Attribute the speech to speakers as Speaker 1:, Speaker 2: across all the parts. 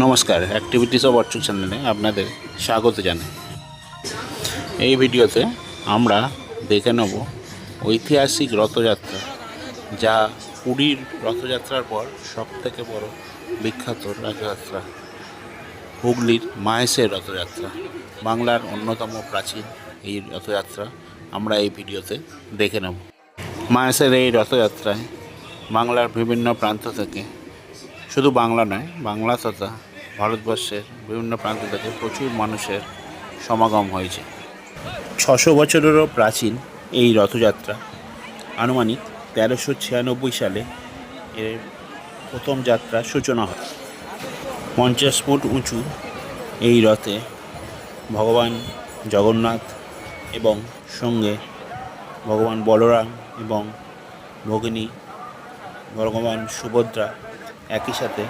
Speaker 1: নমস্কার activities of অর্চুক চ্যানেলে আপনাদের স্বাগত জানাই। এই ভিডিওতে আমরা দেখে নেব ঐতিহাসিক রথযাত্রা, যা পুরীর রথযাত্রার পর সবথেকে বড় বিখ্যাত রথযাত্রা, হুগলির মাহেশের রথযাত্রা, বাংলার অন্যতম প্রাচীন এই রথযাত্রা আমরা এই ভিডিওতে দেখে নেব। মাহেশের এই রথযাত্রায় বাংলার বিভিন্ন প্রান্ত থেকে, শুধু বাংলা নয়, বাংলা তথা ভারতবর্ষের বিভিন্ন প্রান্ত থেকে প্রচুর মানুষের সমাগম হয়েছে। ছশো বছরেরও প্রাচীন এই রথযাত্রা। আনুমানিক তেরোশো ছিয়ানব্বই সালে এর প্রথম যাত্রার সূচনা হয়। পঞ্চাশ ফুট উঁচু এই রথে ভগবান জগন্নাথ এবং সঙ্গে ভগবান বলরাম এবং ভগিনী ভগবান সুভদ্রা একই সাথে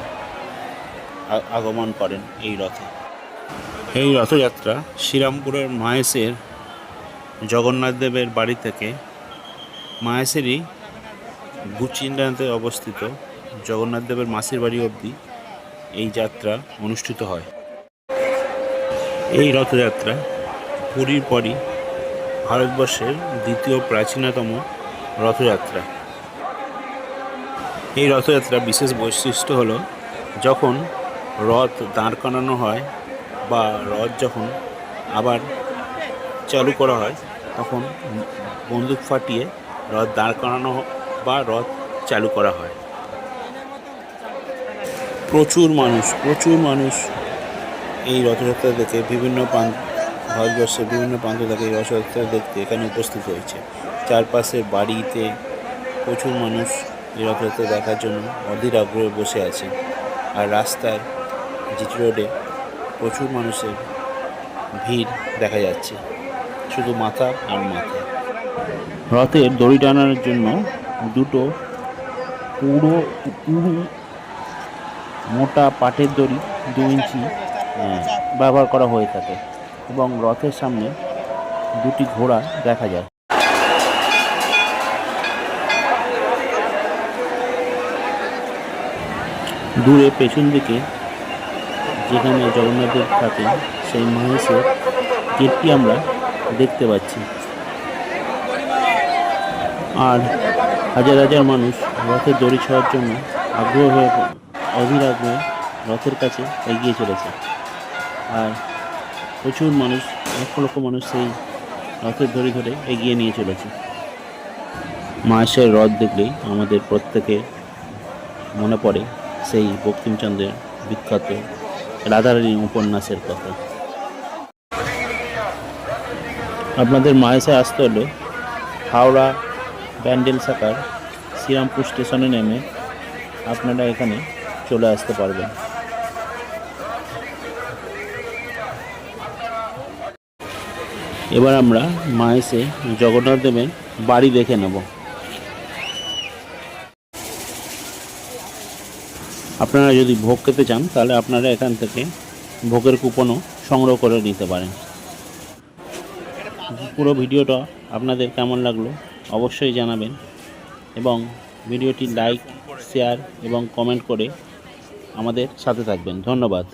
Speaker 1: আগমন করেন এই রথে। এই রথযাত্রা শ্রীরামপুরের মাহেশের জগন্নাথ দেবের বাড়ি থেকে মাহেশেরই গুচিন্দাতে অবস্থিত জগন্নাথ দেবের মাসির বাড়ি অবধি এই যাত্রা অনুষ্ঠিত হয়। এই রথযাত্রা পুরীর পরই ভারতবর্ষের দ্বিতীয় প্রাচীনতম রথযাত্রা। এই রথযাত্রা বিশেষ বৈশিষ্ট্য হলো যখন রথ দাঁড় করানো হয় বা রথ যখন আবার চালু করা হয়, তখন বন্দুক ফাটিয়ে রথ দাঁড় করানো বা রথ চালু করা হয়। প্রচুর মানুষ প্রচুর মানুষ এই রথযাত্রা দেখে, বিভিন্ন প্রান্ত, ভারতবর্ষের বিভিন্ন প্রান্ত থেকে এই রথযাত্রা দেখতে এখানে উপস্থিত হয়েছে। চারপাশে বাড়িতে প্রচুর মানুষ এই রথযাত্রা দেখার জন্য অধীর আগ্রহে বসে আছে। আর রাস্তায় জিটি রোডে প্রচুর মানুষের ভিড় দেখা যাচ্ছে। শুধু মাথা আর মাথা। রথের দড়ি টানার জন্য দুটো পুরো পুরো মোটা পাটের দড়ি দু ইঞ্চি ব্যবহার করা হয়ে থাকে এবং রথের সামনে দুটি ঘোড়া দেখা যায়। দূরে পেছন দিকে যেখানে জগন্নাথদেব থাকে সেই মহেশের গেটটি আমরা দেখতে পাচ্ছি। আর হাজার হাজার মানুষ রথের দড়ি ছোঁয়ার জন্য আগ্রহ হয়ে অধীর আগ্রহে রথের কাছে এগিয়ে চলেছে। আর প্রচুর মানুষ, লক্ষ লক্ষ মানুষ সেই রথের দড়ি ধরে এগিয়ে নিয়ে চলেছে। মাসের রথ দেখলেই আমাদের প্রত্যেকে মনে পড়ে সেই বঙ্কিমচন্দ্রের বিখ্যাত রাধারানী উপন্যাসের কথা। আপনাদের মায়েসে আসতে হলে হাওড়া ব্যান্ডেল শাখার শ্রীরামপুর স্টেশনে নেমে আপনারা এখানে চলে আসতে পারবেন। এবার আমরা মায়েসে জগন্নাথ দেবের বাড়ি দেখে নেব। আপনারা যদি ভোগ খেতে চান, তাহলে আপনারা এখান থেকে ভোগের কুপনও সংগ্রহ করে নিতে পারেন। পুরো ভিডিওটা আপনাদের কেমন লাগল অবশ্যই জানাবেন এবং ভিডিওটি লাইক, শেয়ার এবং কমেন্ট করে আমাদের সাথে থাকবেন। ধন্যবাদ।